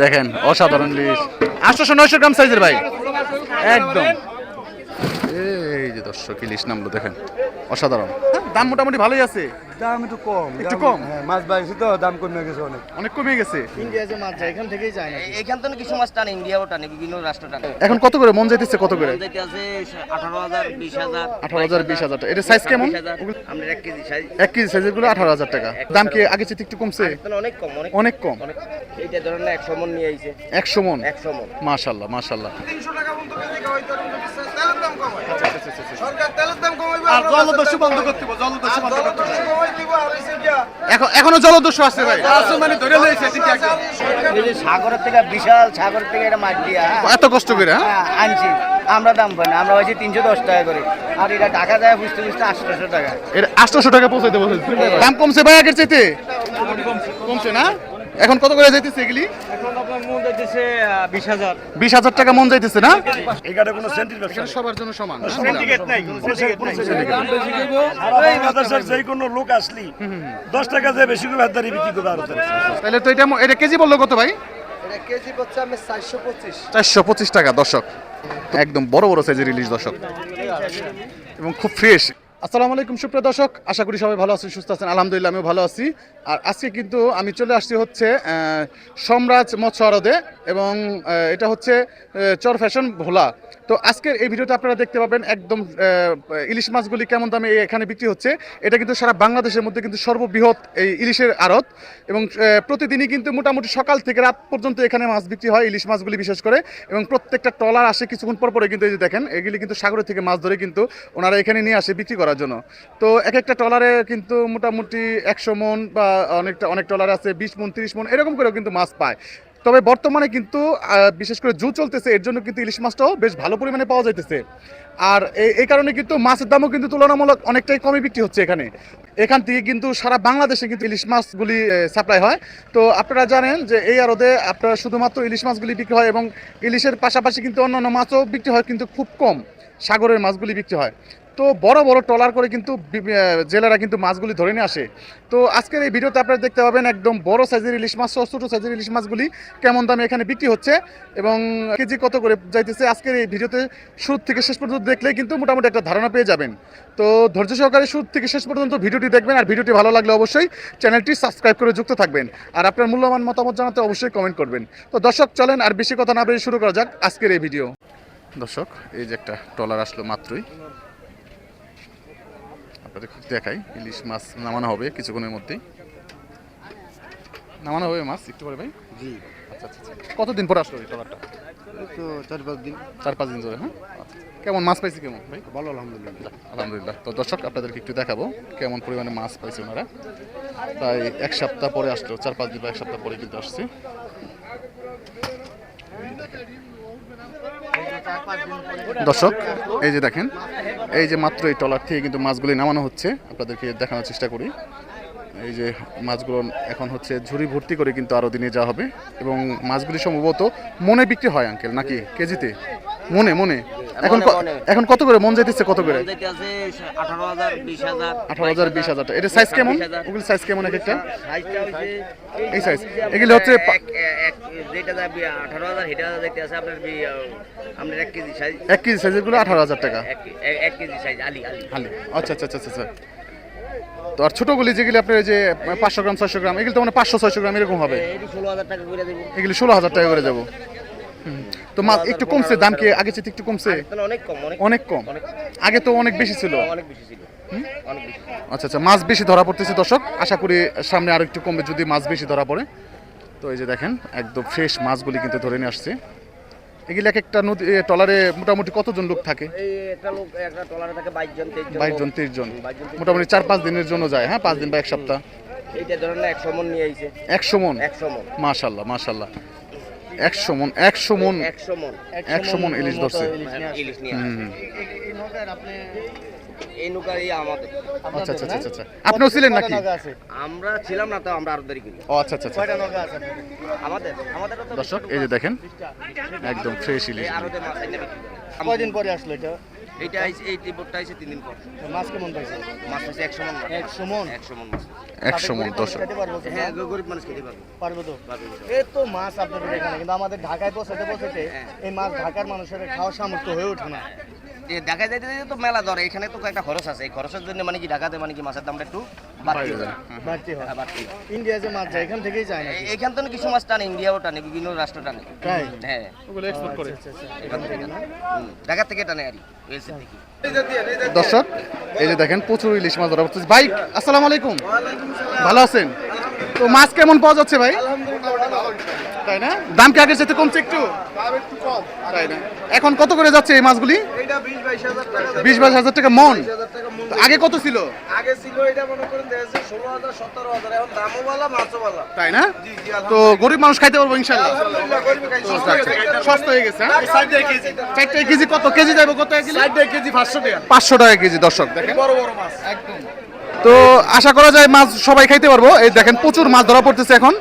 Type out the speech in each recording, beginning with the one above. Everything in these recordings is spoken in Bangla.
দেখেন, অসাধারণ ইলিশ আটশোশো নয়শো গ্রাম সাইজের ভাই। একদম। এই যে দর্শক ইলিশ নামলো, দেখেন। অসাধারণ। দাম মোটামুটি ভালোই আছে। দাম একটু কম একটু কম? হ্যাঁ মাছ বাইছি তো দাম কমে গেছে অনেক। অনেক কমে গেছে? ইন্ডিয়া যে মাছ যায় এখান থেকেই যায় না এখান থেকে কিছু মাছ টানে ইন্ডিয়াও টানে বিভিন্ন রাষ্ট্র টানে। এখন কত করে? মন যাইতেছে কত করে? আঠারো হাজার বিশ হাজার। টাকা। এটা সাইজ কেমন? আমরা এক কেজি সাইজ এক কেজি সাইজেরগুলো আঠারো হাজার টাকা। দাম কি আগে চেয়ে একটু কমছে? অনেক কম অনেক অনেক কম। অনেক এইটা ধরেন না একশো মন নিয়ে আইছে। একশো মন? একশো মন। মাশাল্লাহ মাশাল্লাহ জলদস্যু বন্ধ করতে হবে, জলদস্যু বন্ধ করতে হবে। এখন এখনও জলদস্যু আছে ভাই। মানে ধরে লয়েছে এই যে সাগরের থেকে বিশাল সাগরের থেকে এটা মাছ দিয়া এত কষ্ট করে হ্যাঁ? হ্যাঁ, আনছি। আমরা দাম পাই না আমরা হয়েছি তিনশো দশ টাকা করে। আর এটা ঢাকা যায় বুঝতে বুঝতে আটশোশো টাকা। এর আটশোশো টাকা পৌঁছাইতে বলছেন দাম কমছে ভাই আগের চাইতে? কমছে না? এখন কত করে যাইতেছে এগুলি? যাইতেছে বিশ হাজার। টাকা মন যাইতেছে না? এখানে কোনো সেন্টির ব্যবসা সবার জন্য সমান? নাই কোনো যে কোনো লোক আসলি দশ টাকা যে বেশি করে হাতদারি বিক্রি করবে আরও তাহলে তো এটা এটা কেজি বলল কত ভাই? এটা কেজি আমি টাকা দর্শক। একদম বড় বড় সাইজের ইলিশ দর্শক। এবং খুব ফ্রেশ আসসালামু আলাইকুম, সুপ্রিয় দর্শক। আশা করি সবাই ভালো আছেন, সুস্থ আছেন। আলহামদুলিল্লাহ, আমিও ভালো আছি। আর আজকে কিন্তু আমি চলে আসছি হচ্ছে সম্রাজ মৎস্য আড়তে এবং এটা হচ্ছে চর ফ্যাশন ভোলা। তো আজকের এই ভিডিওতে আপনারা দেখতে পাবেন একদম ইলিশ মাছগুলি কেমন দামে এখানে বিক্রি হচ্ছে। এটা কিন্তু সারা বাংলাদেশের মধ্যে কিন্তু সর্ববৃহৎ এই ইলিশের আড়ত এবং প্রতিদিনই কিন্তু মোটামুটি সকাল থেকে রাত পর্যন্ত এখানে মাছ বিক্রি হয় ইলিশ মাছগুলি বিশেষ করে এবং প্রত্যেকটা ট্রলার আসে কিছুক্ষণ পর পরে কিন্তু এই যে দেখেন, এগুলি কিন্তু সাগরের থেকে মাছ ধরে কিন্তু ওনারা এখানে নিয়ে আসে, বিক্রি করার জন্য। তো এক একটা ট্রলারে কিন্তু মোটামুটি একশো মন বা অনেকটা, অনেক ট্রলার আছে, বিশ মন, তিরিশ মন, এরকম করেও কিন্তু মাছ পায়। তবে বর্তমানে কিন্তু বিশেষ করে জু চলতেছে, এর জন্য কিন্তু ইলিশ মাছটাও বেশ ভালো পরিমাণে পাওয়া যাইতেছে। আর এই কারণে কিন্তু মাছের দামও কিন্তু তুলনামূলক অনেকটাই কমে বিক্রি হচ্ছে এখানে। এখান থেকে কিন্তু সারা বাংলাদেশে কিন্তু ইলিশ মাছগুলি সাপ্লাই হয়। তো আপনারা জানেন যে এই আরদে আপনারা শুধুমাত্র ইলিশ মাছগুলি বিক্রি হয় এবং ইলিশের পাশাপাশি কিন্তু অন্যান্য মাছও বিক্রি হয় কিন্তু খুব কম সাগরের মাছগুলি বিক্রি হয়। তো বড় বড় ট্রলার করে কিন্তু জেলেরা কিন্তু মাছগুলি ধরে নিয়ে আসে। তো আজকের এই ভিডিওতে আপনারা দেখতে পাবেন একদম বড় সাইজের ইলিশ মাছ ছোটো সাইজের ইলিশ মাছগুলি কেমন দামে এখানে বিক্রি হচ্ছে এবং কেজি কত করে যাইতেছে আজকের এই ভিডিওতে শুরু থেকে শেষ পর্যন্ত দেখলে কিন্তু মোটামুটি একটা ধারণা পেয়ে যাবেন। তো ধৈর্য সহকারে শুরু থেকে শেষ পর্যন্ত ভিডিওটি দেখবেন আর ভিডিওটি ভালো লাগলে অবশ্যই চ্যানেলটি সাবস্ক্রাইব করে যুক্ত থাকবেন আর আপনার মূল্যবান মতামত জানাতে অবশ্যই কমেন্ট করবেন। তো দর্শক, চলেন আর বেশি কথা না বেরিয়ে শুরু করা যাক আজকের এই ভিডিও। দর্শক, এই যে একটা ট্রলার আসলো মাত্রই। আপনাদের দেখাই। ইলিশ মাছ নামানো হবে কিছুক্ষণের মধ্যেই। নামানো হবে মাছ একটু পরে ভাই? জি। আচ্ছা আচ্ছা আচ্ছা। কতদিন পরে আসলো এই ট্রলারটা তো চার পাঁচ দিন। চার পাঁচ দিন ধরে হ্যাঁ। কেমন মাছ পাইছি কেমন ভাই? ভালো আলহামদুলিল্লাহ। আলহামদুলিল্লাহ। তো দর্শক আপনাদেরকে একটু দেখাবো কেমন পরিমাণে মাছ পাইছে ওনারা। প্রায় এক সপ্তাহ পরে আসলো চার পাঁচ দিন বা এক সপ্তাহ পরে কিন্তু আসছে। দর্শক, এই যে দেখেন, এই যে মাত্র এই ট্রলার থেকে কিন্তু মাছগুলি নামানো হচ্ছে। আপনাদেরকে দেখানোর চেষ্টা করি। এই যে মাছগুলো এখন হচ্ছে ঝুড়ি ভর্তি করে কিন্তু আরও দিনে যাওয়া হবে। এবং মাছগুলি সম্ভবত মনে বিক্রি হয়, আঙ্কেল, নাকি কেজিতে? মনে মনে? এখন এখন কত করে? মন যাইতেছে কত করে? আঠারো হাজার বিশ হাজার। এটা সাইজ কেমন? ওগুলো সাইজ কেমন এক একটা? হচ্ছে এই size? এগুলো হচ্ছে এক- কেজি সাইজ এক কেজি সাইজেরগুলো আঠারো হাজার টাকা। সাইজ আলি আচ্ছা আচ্ছা আচ্ছা আচ্ছা তো আর ছোটোগুলি যেগুলি আপনার এই যে পাঁচশো গ্রাম ছয়শো গ্রাম এগুলো তো মানে পাঁচশো ছয়শো গ্রাম এরকম হবে? এটি ষোলো হাজার টাকা করে দেবো। এগুলি ষোলো হাজার টাকা করে যাব। তো মাছ একটু কমছে দাম কি আগে চেয়ে একটু কমছে? অনেক কম অনেক কম? আগে তো অনেক বেশি ছিল। অনেক বেশি ছিল। আচ্ছা আচ্ছা মাছ বেশি ধরা পড়তেছে দর্শক। আশা করি সামনে আর একটু কমবে যদি মাছ বেশি ধরা পড়ে। তো এই যে দেখেন একদম ফ্রেশ মাছগুলি কিন্তু ধরে নিয়ে আসছে। এগুলি এক একটা নদী এ, ট্রলারে মোটামুটি কতজন লোক থাকে? টলারে বাইশ জন তেইশ জন। তিরিশ জন 22 জন, 23 মোটামুটি চার পাঁচ দিনের জন্য যায় হ্যাঁ পাঁচ দিন বা এক সপ্তাহ। এইটা ধরেন একশো মন নিয়ে আইছে। একশো মন? একশো মন। মাশাল্লাহ মাশাল্লাহ। একশো মন একশো মন একশো মন একশো মন ইলিশ ধরছে। ইলিশ নিয়ে। এই আমাদের। আচ্ছা আচ্ছা আচ্ছা আচ্ছা। আপনিও ছিলেন নাকি? আমরা ছিলাম না তো আমরা আরও দেরি করি। ও আচ্ছা আচ্ছা আচ্ছা। আমাদের? আমাদের দর্শক এই যে দেখেন একদম ফ্রেশ ইলিশ। আরও মাছ এনে বিক্রি কয়দিন পরে আসলো এটা? এইটা আইছে এই টিপটটা আইছে তিন দিন পর। মাছ কেমন পাইছে? মাছ হয়েছে একশো মন একশো মন? একশো মন মাছ। একশো মন দর্শক খেতে পারব তো? হ্যাঁ গরিব মানুষ খেতে পারবে। পারব তো? এই তো মাছ আপনাদের এখানে কিন্তু আমাদের ঢাকায় পৌঁছাতে পৌঁছাতে এই মাছ ঢাকার মানুষের খাওয়ার সামর্থ্য হয়ে ওঠে না। দেখা যাইতে যাইতে তো মেলা ধরে এখানে তো একটা খরচ আছে। এই খরচের জন্য মানে কি ঢাকাতে মানে কি মাছের দামটা একটু বাড়তি হয়। যায়। বাড়তি হয়। হ্যাঁ, বাড়তি ইন্ডিয়া যে মাছ যায় এখান থেকেই যায় এখান থেকে কিছু মাছ টানে ইন্ডিয়াও টানে বিভিন্ন রাষ্ট্র টানে। হ্যাঁ। এক্সপোর্ট করে। আচ্ছা, আচ্ছা। এখান থেকে ঢাকা থেকে টানে আর দর্শক এই যে দেখেন প্রচুর ইলিশ মাছ ধরা পড়তেছে। ভাই আসসালাম আলাইকুম। ভালো আছেন? তো মাছ কেমন পাওয়া যাচ্ছে ভাই? তাই না? দাম কি আগের সাথে কমছে একটু? তাই না? এখন কত করে যাচ্ছে এই মাছগুলি। বিশ বাইশ হাজার টাকা মন। টাকা আগে কত ছিল? আগে ছিল এটা মনে করেন দেখেছে ষোলো হাজার সতেরো হাজার এখন দামও বলা মাছও বলা। তাই না? তো গরিব মানুষ খাইতে পারব ইনশাল্লাহ সস্তা হয়ে গেছে হ্যাঁ? চারটে কেজি। কত? কেজি যাবে কত কেজি পাঁচশো টাকা। কেজি দর্শক দেখেন। বড় বড় মাছ। একদম। তো আশা করা যায় মাছ সবাই খাইতে পারব। এই দেখেন প্রচুর মাছ ধরা পড়তেছে এখন।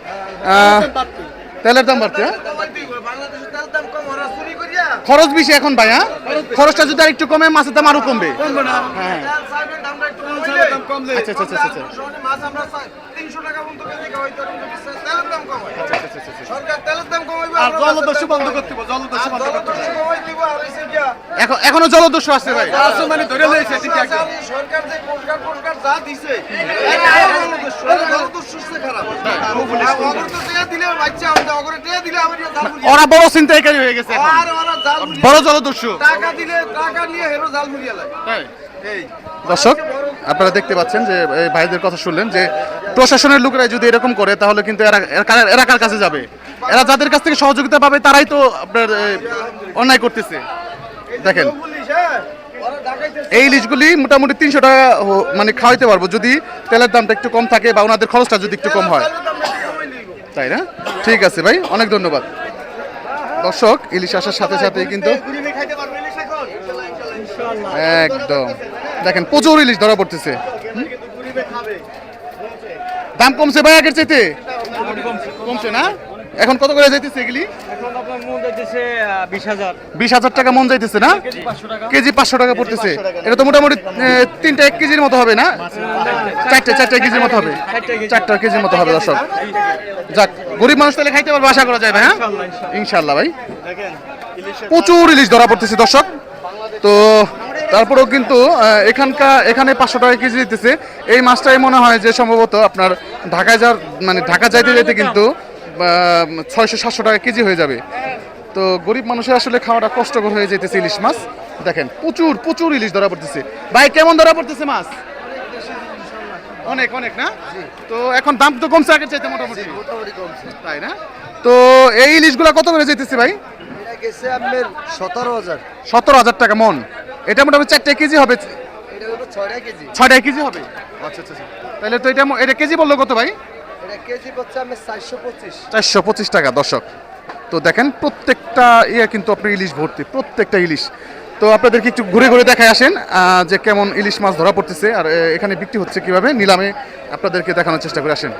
তেলের দাম বাড়ছে। হ্যাঁ? করিয়া খরচ বেশি এখন ভাই হ্যাঁ? খরচটা যদি আর একটু কমে মাছের দাম আরও কমবে। হ্যাঁ তেল সাহেবের দামটা একটু কমাইলে আচ্ছা আচ্ছা আচ্ছা আচ্ছা। মাছ আমরা তিনশো টাকা পর্যন্ত কেজি খাওয়াই তো কিন্তু বিশ্বাস তেলের দাম কমায় সরকার তেলের দাম কমাইবে আর জলদস্যু বন্ধ করতে হবে জলদস্যু বন্ধ করতে হবে। কমাই দিব আর হইছে গিয়া এখন এখনও জলদস্যু আছে ভাই। মানে ধরে লইছে সরকার যে পুরস্কার পুরস্কার যা দিছে জলদস্যু সে খারাপ। অগর তো টিয়া দিলে বাচ্চা আমি অগরে টিয়া দিলে আমি জাল মুড়িয়ে ওরা বড় চিন্তাইকারী হয়ে গেছে বড় জলদস্যু। টাকা দিলে টাকা নিয়ে হেরো জাল মুড়িয়ে লাগে এই। দর্শক আপনারা দেখতে পাচ্ছেন যে এই ভাইদের কথা শুনলেন যে প্রশাসনের লোকেরা যদি এরকম করে তাহলে কিন্তু এরা কার- কাছে যাবে? এরা যাদের কাছ থেকে সহযোগিতা পাবে তারাই তো আপনার অন্যায় করতেছে। দেখেন এই ইলিশগুলি মোটামুটি তিনশো টাকা মানে খাওয়াইতে পারব যদি তেলের দামটা একটু কম থাকে বা ওনাদের খরচটা যদি একটু কম হয়। তাই না? ঠিক আছে ভাই অনেক ধন্যবাদ। দর্শক ইলিশ আসার সাথে সাথে কিন্তু একদম। দেখেন প্রচুর ইলিশ ধরা পড়তেছে। দাম কমছে ভাই আগের চাইতে? কমছে না? এখন কত করে যাইতেছে এগুলি? বিশ হাজার টাকা মন যাইতেছে না? কেজি পাঁচশো টাকা পড়তেছে। এটা তো মোটামুটি তিনটা এক কেজির মতো হবে না? চারটে চারটে কেজির মতো হবে। চারটা কেজির মতো হবে দর্শক। যাক গরিব মানুষ তাহলে খাইতে পারবে আশা করা যায় ভাই হ্যাঁ? ইনশাল্লাহ ভাই। প্রচুর ইলিশ ধরা পড়তেছে দর্শক। তো তারপরেও কিন্তু এখানকার এখানে পাঁচশো টাকা কেজি দিতেছে। এই মাছটাই মনে হয় যে সম্ভবত আপনার ঢাকায় যার মানে ঢাকা যাইতে যাইতে কিন্তু ছয়শো সাতশো টাকা কেজি হয়ে যাবে। তো গরিব মানুষের আসলে খাওয়াটা কষ্টকর হয়ে যেতেছে ইলিশ মাছ। দেখেন প্রচুর প্রচুর ইলিশ ধরা পড়তেছে। ভাই কেমন ধরা পড়তেছে মাছ? অনেক অনেক না? তো এখন দাম তো কমছে আগের চাইতে মোটামুটি। তাই না? তো এই ইলিশগুলা কত করে যেতেছে ভাই? সতেরো হাজার। সতেরো হাজার টাকা মন। এটা মোটামুটি চারটে কেজি হবে। ছয়টা কেজি। হবে? আচ্ছা আচ্ছা আচ্ছা। তাহলে তো এটা এটা কেজি বলল কত ভাই? চারশো পঁচিশ। টাকা দর্শক। তো দেখেন প্রত্যেকটা ইয়ে কিন্তু আপনার ইলিশ ভর্তি প্রত্যেকটা ইলিশ। তো আপনাদেরকে একটু ঘুরে ঘুরে দেখায় আসেন যে কেমন ইলিশ মাছ ধরা পড়তেছে। আর এখানে বিক্রি হচ্ছে কীভাবে নিলামে আপনাদেরকে দেখানোর চেষ্টা করে আসেন।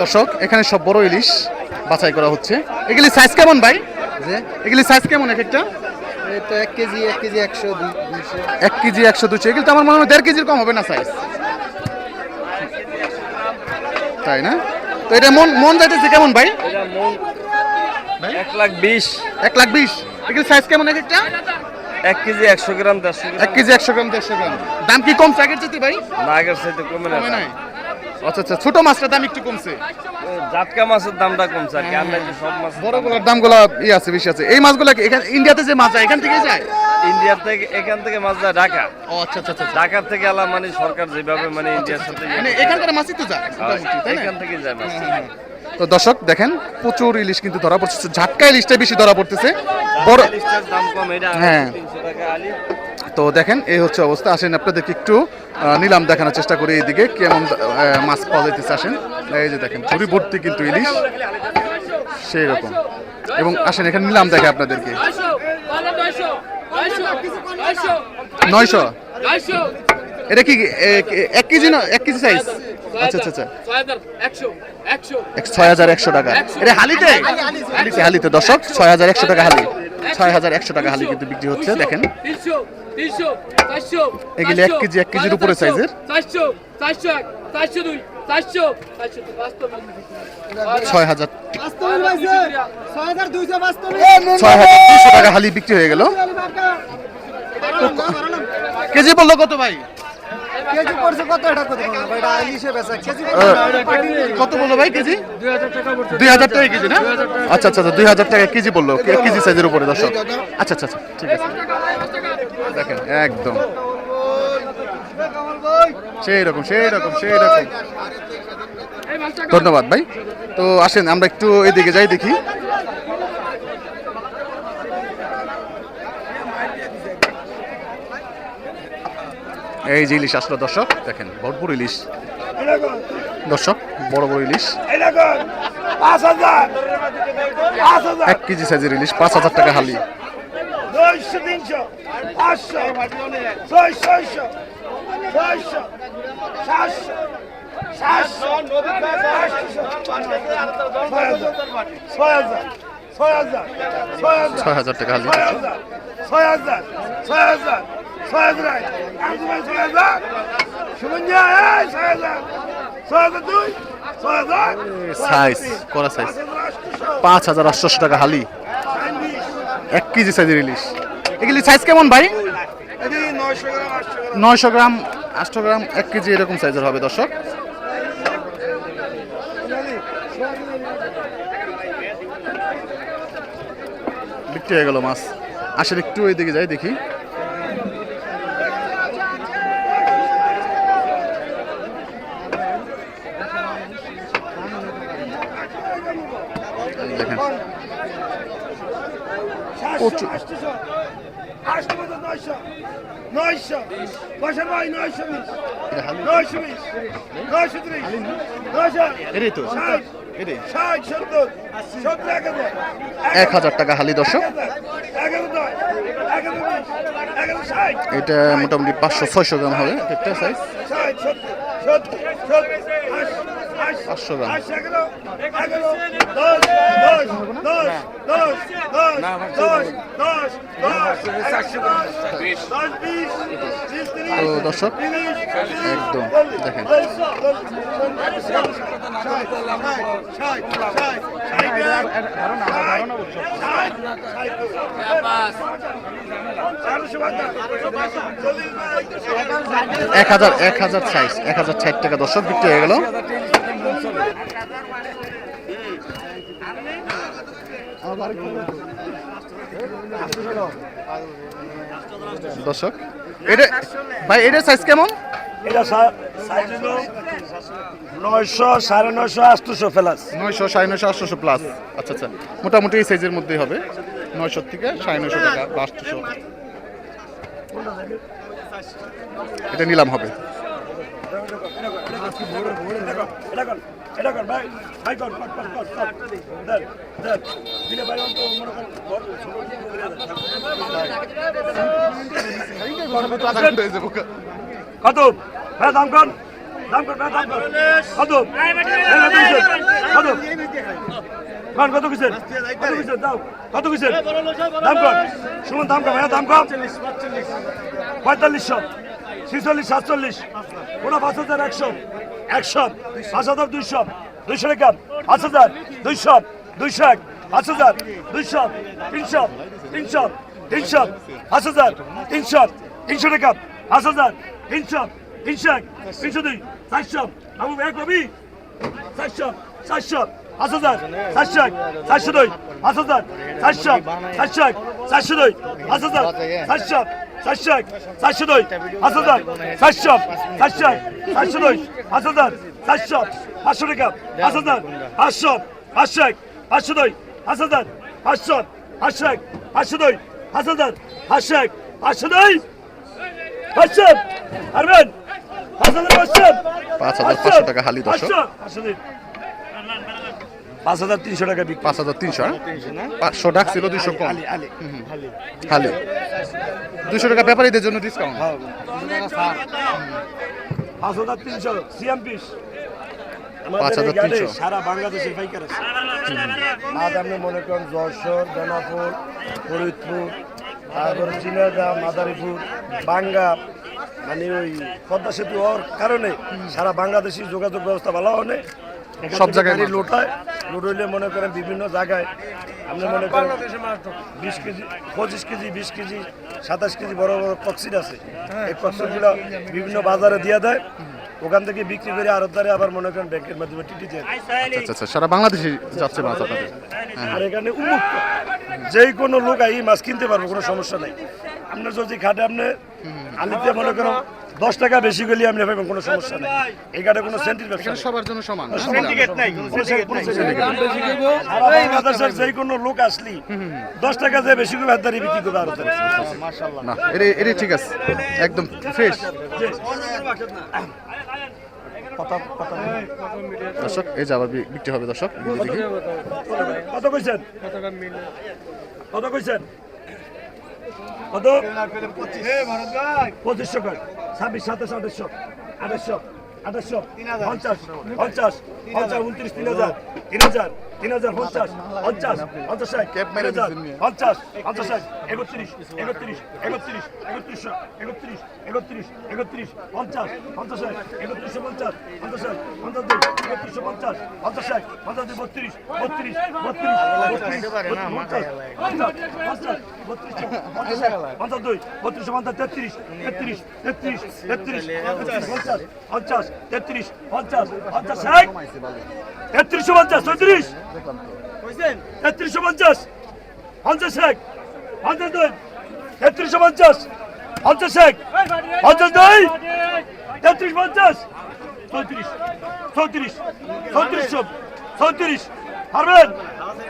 দর্শক এখানে সব বড় ইলিশ বাছাই করা হচ্ছে। এগুলি সাইজ কেমন ভাই? এগুলি সাইজ কেমন এক একটা? এক কেজি এক কেজি একশো এক কেজি একশো দুশো এগুলো তো আমার মনে হয় দেড় কেজির কম হবে না সাইজ তাই না? তো এটা মন মন যাইতেছে কেমন ভাই? এটা মন এক লাখ বিশ। এক লাখ বিশ। এগুলো সাইজ কেমন এক একটা? এক কেজি একশো গ্রাম দেড়শো এক কেজি একশো গ্রাম দেড়শো গ্রাম। দাম কি কম আগের যেতে ভাই? না আগের সাথে কমে না। নাই। আচ্ছা আচ্ছা ছোট মাছটার দাম একটু কমছে। জাটকা মাছের দামটা কমছে আর কি আমরা যে সব মাছ বড়গুলোর দামগুলো ই আছে বেশি আছে। এই মাছগুলো এখানে ইন্ডিয়াতে যে মাছ যায় এখান থেকে যায়? ইন্ডিয়া থেকে এখান থেকে মাছ যায় ঢাকা। ও আচ্ছা আচ্ছা আচ্ছা ঢাকা থেকে আলা মানে সরকার যেভাবে মানে ইন্ডিয়ার সাথে ইয়ে মানে এখানকার মাছই তো যায় হয়? এখান থেকে যায় মাছ তো দর্শক দেখেন প্রচুর ইলিশ কিন্তু ধরা পড়তেছে। ঝাটকা ইলিশটা বেশি ধরা পড়তেছে। বড় হ্যাঁ। তো দেখেন এই হচ্ছে অবস্থা। আসেন আপনাদেরকে একটু নিলাম দেখানোর চেষ্টা করি এইদিকে। কেমন মাছ পাওয়া যাইতেছে আসেন। এই যে দেখেন ঝুড়ি ভর্তি কিন্তু ইলিশ। সেই রকম এবং আসেন এখানে নিলাম দেখে আপনাদেরকে। নয়শো। এটা কি এক কেজি না এক কেজি সাইজ আচ্ছা আচ্ছা আচ্ছা। ছয় হাজার একশো একশো। এক- ছয় হাজার একশো টাকা। এটা হালিতে? হালিতে হালিতে। দর্শক ছয় হাজার একশো টাকা হালি। ছয় হাজার একশো টাকা হালি কিন্তু বিক্রি হচ্ছে দেখেন। তিনশো তিনশো চারশো এগুলি এক কেজি, এক কেজির উপরে চারশো ছয় হাজার ছয় হাজার দুশো টাকা হালি বিক্রি হয়ে গেল। কেজি বলল কত ভাই? কেজি পড়ছে কত এটা কত? এটা ইলিশে বেচা। কেজি কত? বলল ভাই কেজি? দুই হাজার টাকা কেজি না? আচ্ছা আচ্ছা আচ্ছা দুই হাজার টাকা কেজি বলল কে- কেজি সাইজের উপরে দর্শক। আচ্ছা আচ্ছা আচ্ছা ঠিক আছে। দেখেন একদম। সেই রকম সেই রকম সেই রকম। ধন্যবাদ ভাই। তো আসেন আমরা একটু এদিকে যাই দেখি। এই যে ইলিশ আসলো দর্শক দেখেন ভরপুর ইলিশ। দর্শক বড় বড় ইলিশ। পাঁচ হাজার পাঁচ হাজার এক কেজি সাইজের ইলিশ পাঁচ হাজার টাকা হালি। দুইশো তিনশো পাঁচশো ছয় ছয়শো ছয়শো সাতশো সাতশো ছয় হাজার। ছয় হাজার ছয় হাজার টাকা হালি। ছয় হাজার ছয় হাজার ছয় হাজার ছয় হাজার একদম ছয় হাজার। শুনুন যা এই ছয় হাজার। দুই সাইজ করা সাইজ পাঁচ হাজার আটশোশো টাকা হালি। এক কেজি সাইজের ইলিশ। এগুলি সাইজ কেমন ভাই? নয়শো গ্রাম আটশো নয়শো গ্রাম আটশো গ্রাম এক কেজি এরকম সাইজের হবে দর্শক। বিক্রি হয়ে গেল মাছ। আসলে একটু ওই দিকে যাই দেখি। নয়শো নয়শো নয়শো ত্রিশ নয়শো এক হাজার টাকা হালি দর্শক। এটা মোটামুটি পাঁচশো ছয়শো গ্রাম হবে। একটা সাইজ পাঁচশো গ্রাম দর্শক একদম দেখেন এক হাজার এক হাজার সাইজ এক হাজার ষাট টাকা দর্শক বিক্রি হয়ে গেল দর্শক এটা ভাই এটার সাইজ কেমন? এটা সাইজ হলো নয়শো সাড়ে নয়শো আটশোশো প্লাস। নয়শো সাড়ে নয়শো আটশোশো প্লাস। আচ্ছা আচ্ছা। মোটামুটি এই সাইজের মধ্যেই হবে। নয়শো থেকে সাড়ে নয়শো টাকা বা আটশোশো এটা নিলাম হবে। এটা কর কর ভাই। ভাই, কর কর কর কর কর। দেন দেন। দিলে ভাই অন্ত মনে কর ঘর কত হ্যাঁ দাম কর। দাম কর দাম কর। কত কত কত কত কিসের? কত কিসের? দাও, কত কিসের? দাম কর। শুনুন দাম কর ভাইয়া দাম কর। পঁয়তাল্লিশশো। ছিচল্লিশ, সাতচল্লিশ। ওটা পাঁচ হাজার, একশো। একশো, পাঁচ হাজার, দুইশো। দুইশো টাকা। পাঁচ হাজার, দুইশো। দুইশো এক। পাঁচ হাজার, দুইশো। তিনশো। তিনশো। তিনশো। পাঁচ হাজার, তিনশো। তিনশো টাকা। পাঁচ হাজার, তিনশো। তিনশো এক। তিনশো দুই। চারশো। বাবু, এক রবি চারশো চারশো। পাঁচ হাজার চারশো এক চারশো দুই পাঁচ হাজার চারশো চারশো এক চারশো দুই পাঁচ হাজার চারশো চারশো এক চারশো দুই পাঁচ হাজার চারশো চারশো এক চারশো দুই পাঁচ হাজার চারশো পাঁচশো টাকা পাঁচ হাজার পাঁচশো পাঁচশো এক পাঁচশো দুই পাঁচ হাজার পাঁচশো পাঁচশো এক পাঁচশো দুই পাঁচ হাজার পাঁচশো এক পাঁচশো দুই পাঁচশো পারবেন পাঁচ হাজার পাঁচশো পাঁচ হাজার পাঁচশো টাকা হালি দর্শক। পাঁচ হাজার তিনশো টাকা বিক্রি। পাঁচ হাজার তিনশো হ্যাঁ? পাঁচশো ডাক ছিল দুইশো কম। হালি দুইশো টাকা ব্যাপারীদের জন্য ডিসকাউন্ট পাঁচ হাজার তিনশো সিএম পিস। পাঁচ হাজার তিনশো। সারা বাংলাদেশের পাইকার। আছে আজ আপনি মনে করেন যশোর বেনাপুর ফরিদপুর তারপরে চিনাদা মাদারীপুর বাঙ্গা মানে ওই পদ্মা সেতু হওয়ার কারণে সারা বাংলাদেশি যোগাযোগ ব্যবস্থা ভালো হনে সব জায়গায় লোটায়। হইলে মনে করেন বিভিন্ন জায়গায় আপনি মনে করেন বিশ কেজি পঁচিশ কেজি বিশ কেজি সাতাশ কেজি বড় বড় কক্সিড আছে। এই কক্সিডগুলো বিভিন্ন বাজারে দিয়ে দেয়। ওখান থেকে বিক্রি করে আরতদারে আবার মনে করেন ব্যাংকের মাধ্যমে টিটি দেয়। আচ্ছা আচ্ছা সারা বাংলাদেশে যাচ্ছে মাছ আপনাদের। আর এখানে উন্মুক্ত যেই কোনো লোক এই মাছ কিনতে পারব কোনো সমস্যা নাই। আপনার যদি খাটে আপনি আলিতে মনে করো দশ টাকা বেশি গেলে আপনি পাবেন কোনো সমস্যা নেই। এই ঘাটে কোনো সেন্টির ব্যবসা সবার জন্য সমান না? সিন্ডিকেট নাই। কোনো লোক আসলি দশ টাকা যে বেশি করে হাতদারি বিক্রি করবে আরও না এটা ঠিক আছে। একদম ফ্রেশ দর্শক এই যে আবার বিক্রি হবে দর্শক। কত কইছেন? কত কইছেন? কত? পঁচিশশো কয় ছাব্বিশ সাতাশ আঠাশশো আঠাশশো আঠাশশো পঞ্চাশ পঞ্চাশ পঞ্চাশ উনত্রিশ তিন হাজার তিন হাজার। তিন হাজার পঞ্চাশ পঞ্চাশ পঞ্চাশ তিন হাজার। পঞ্চাশ পঞ্চাশ একত্রিশ একত্রিশ একত্রিশ একত্রিশশো একত্রিশ একত্রিশ একত্রিশ পঞ্চাশ পঞ্চাশ একত্রিশশো পঞ্চাশ পঞ্চাশ পঞ্চাশ একত্রিশশো পঞ্চাশ পঞ্চাশ পঞ্চাশ বত্রিশ বত্রিশ বত্রিশ বত্রিশ পঞ্চাশ পঞ্চাশ বত্রিশ পঞ্চাশ দুই বত্রিশশো পঞ্চাশ তেত্রিশ তেত্রিশ তেত্রিশ তেত্রিশ পঞ্চাশ পঞ্চাশ তেত্রিশ পঞ্চাশ পঞ্চাশ ষাট তেত্রিশশো পঞ্চাশ চৌত্রিশ তেত্রিশশো পঞ্চাশ। পঞ্চাশ এক। পঞ্চাশ দুই। তেত্রিশশো পঞ্চাশ। পঞ্চাশ এক। পঞ্চাশ দুই। তেত্রিশ পঞ্চাশ। চৌত্রিশ। চৌত্রিশ। চৌত্রিশশো। চৌত্রিশ। পারবেন?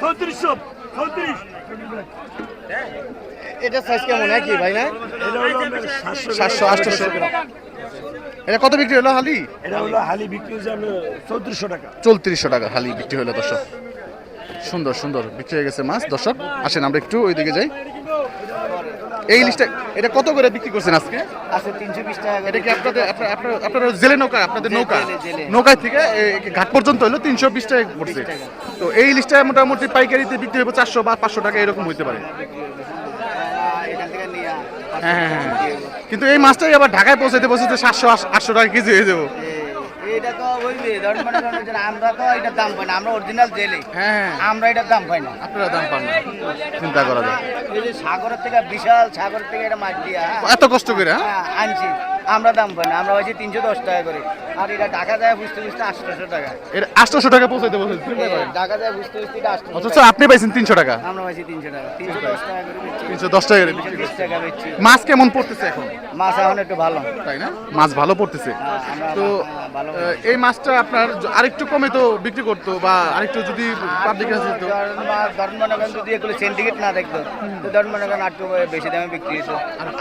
চৌত্রিশশো। চৌত্রিশ। এটা সাইজ কেমন? একই ভাই না? এটা সাতশো আটশো এটা কত বিক্রি হলো হালি? এটা হলো হালি বিক্রি আপনার চৌত্রিশশো টাকা। চৌত্রিশশো টাকা হালি বিক্রি হলো দর্শক। সুন্দর সুন্দর। বিক্রি হয়ে গেছে মাছ। দর্শক আসেন আমরা একটু ওইদিকে যাই। এই ইলিশটা এটা কত করে বিক্রি করছেন আজকে? আছে তিনশো বিশ টাকা এটা কি আপনাদের আপনার আপনার জেলে নৌকা আপনাদের নৌকা? জেলে। থেকে ঘাট পর্যন্ত হলো তিনশো বিশ টাকা পড়ছে। তো এই ইলিশটা মোটামুটি পাইকারিতে বিক্রি হবে চারশো বা পাঁচশো টাকা এরকম হইতে পারে। নিয়ে হ্যাঁ হ্যাঁ হ্যাঁ। কিন্তু এই মাছটাই আবার ঢাকায় পৌঁছাতে পৌঁছাতে সাতশো আটশো টাকা কেজি হয়ে যাব। এটা তো ওই মনে করেন আমরা তো এটার দাম পাই না আমরা অরিজিনাল জেলে। হ্যাঁ আমরা এটার দাম পাই না। আপনারা দাম পান না। চিন্তা করা যায়। এই যে সাগরের থেকে বিশাল সাগরের থেকে এটা মাছ দিয়া। এত কষ্ট করে হ্যাঁ? হ্যাঁ, আনছি। আমরা দাম পাই না আমরা হয়েছি তিনশো দশ টাকা করে। আর এটা ঢাকা যায় বুঝতে বুঝতে আটশোশো টাকা। এর আটশোশো টাকা পৌঁছাইতে পৌঁছাইতে এ, ঢাকা যায় বুঝতে বুঝতে এটা আটশোশো অথচ আপনি পাইছেন তিনশো টাকা? আমরা হয়েছি তিনশো টাকা। তিনশো দশ টাকা করে তিনশো দশ টাকা করে টাকা বেচছি। মাছ কেমন পড়তেছে এখন? মাছ এখন একটু ভালো। তাই না? মাছ ভালো পড়তেছে। হ্যাঁ, তো হ্যাঁ, এই মাছটা আপনার আরেকটু কমে তো বিক্রি করতো বা আরেকটু যদি পাবলিক কাছে দিত ধরেন মনে করেন যদি এগুলো সিন্ডিকেট না দেখতো তো ধরেন মনে করেন আটটু বেশি দামে বিক্রি হতো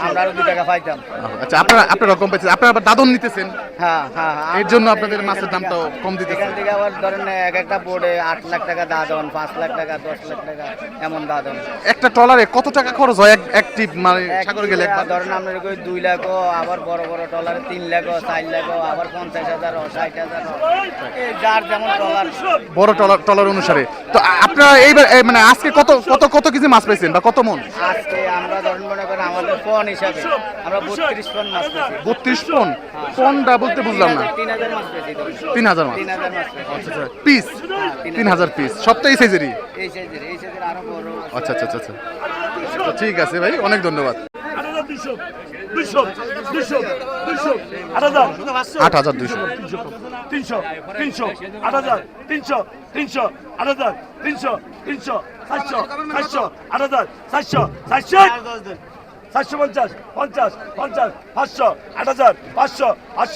আমরা আরও দু টাকা পাইতাম। আচ্ছা আপনারা আপনারা কম পাইছেন আপনারা আবার দাদন নিতেছেন। হ্যাঁ হ্যাঁ হ্যাঁ। এর জন্য আপনাদের মাছের দামটাও কম দিতেছে। এখান থেকে আবার ধরেন এক একটা বোর্ডে আট লাখ টাকা দাদন পাঁচ লাখ টাকা দশ লাখ টাকা এমন দাদন। একটা ট্রলারে কত টাকা খরচ হয় এক এক ট্রিপ মানে সাগর গেলে একবার। ধরেন আপনার কই দুই লাখও আবার বড় বড় টলারে তিন লাখও চার লাখও আবার পঞ্চাশ হাজার ষাট হাজার। যার যেমন টলার বড় ট্রলার ট্রলার অনুসারে। তো আপনারা এইবার এই মানে আজকে কত কত কত কেজি মাছ পাইছেন বা কত মন? আজকে আমরা ধরেন মনে করেন আমাদের ফোন হিসাবে আমরা বত্রিশ ফোন মাছ পেয়েছি বত্রিশ পন পনটা বলতে বুঝলাম না। তিন হাজার মাছ ধরুন। তিন হাজার পিস তিন তিন হাজার পিস সবটাই সাইজেরই। আচ্ছা আচ্ছা আচ্ছা আচ্ছা। ঠিক আছে ভাই অনেক ধন্যবাদ। আট হাজার দুইশো। আট হাজার তিনশো তিনশো আট হাজার তিনশো তিনশো আট হাজার তিনশো তিনশো সাতশো সাতশো আট হাজার সাতশো সাতশো সাতশো পঞ্চাশ পঞ্চাশ পঞ্চাশ পাঁচশো আট হাজার পাঁচশো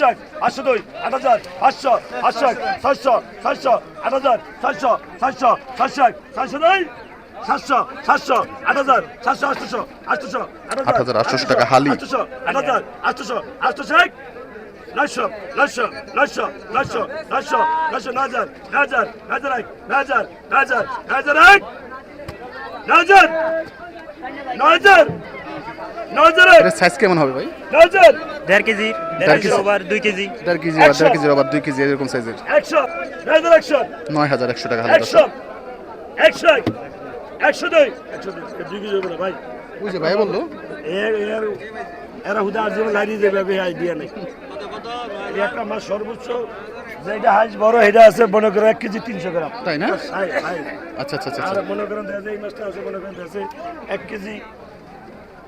এক পাঁচশো দুই আট হাজার পাঁচশো এক ছয়শো ছয়শো আট হাজার ছয়শো ছয়শো ছয়শো ছয়শো দুই সাতশো সাতশো আট হাজার সাতশো আটশোশো আটশোশো আট হাজার আটশোশো টাকা হালি। আটশোশো আট হাজার আটশোশো আটশোশো এক নয়শো নয়শো নয়শো নয়শো নয়শো নয়শো নয় হাজার নয় হাজার নয় হাজার এক নয় হাজার নয় হাজার নয় হাজার এক নয় হাজার নয় হাজার হাজার সাইজ কেমন হবে ভাই? দেড় কেজি। দেড় কেজি। কেজি। ওভার দুই কেজি। দেড় কেজি আর দেড় কেজির আবার দুই কেজি এরকম সাইজের একশো। নয় হাজার একশো। নয় হাজার একশো টাকা একশো। একশো। এক একশো দুই। একশো দুই। কেজি হবে ভাই। বলল। এর এর এরা হুদা আজীবন হারিয়ে যাবে আমি আইডিয়া নেই। একটা মাছ সর্বোচ্চ যেটা হাইস বড় এটা আছে মনে করো এক কেজি তিনশো গ্রাম। তাই না? আচ্ছা আচ্ছা আচ্ছা আচ্ছা। মনে করেন দেখা যায় এই মাছটা আছে মনে করেন দেখা এক কেজি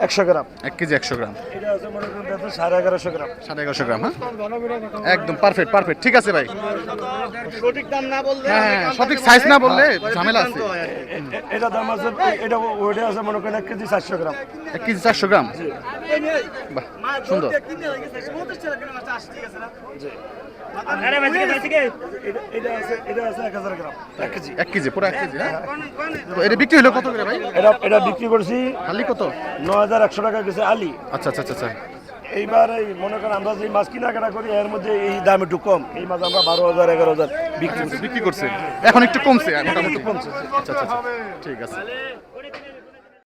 একশো গ্রাম। এক কেজি একশো গ্রাম। মনে সাড়ে এগারোশো গ্রাম। সাড়ে এগারোশো গ্রাম হ্যাঁ? একদম পারফেক্ট পারফেক্ট ঠিক আছে ভাই। সঠিক দাম না বললে হ্যাঁ হ্যাঁ সঠিক সাইজ না বললে ঝামেলা আছে। এটা দাম আছে এটা ওইটা আছে মনে করেন এক কেজি চারশো গ্রাম। এক কেজি চারশো গ্রাম। বাহ সুন্দর। এটা এটা আছে এটা আছে এক হাজার গ্রাম এক কেজি পুরো এক কেজি হ্যাঁ? এটা বিক্রি হলো কত করে ভাই? এটা এটা বিক্রি করছি খালি কত? ন হাজার একশো টাকা গেছে আলি। আচ্ছা আচ্ছা আচ্ছা আচ্ছা। এইবার এই মনে করেন আমরা যে মাছ কেনাকাটা করি এর মধ্যে এই দাম একটু কম। এই মাছ আমরা বারো হাজার এগারো হাজার বিক্রি করছি। বিক্রি করছে। এখন একটু কমছে মোটামুটি। কমছে। আচ্ছা আচ্ছা আচ্ছা। ঠিক আছে।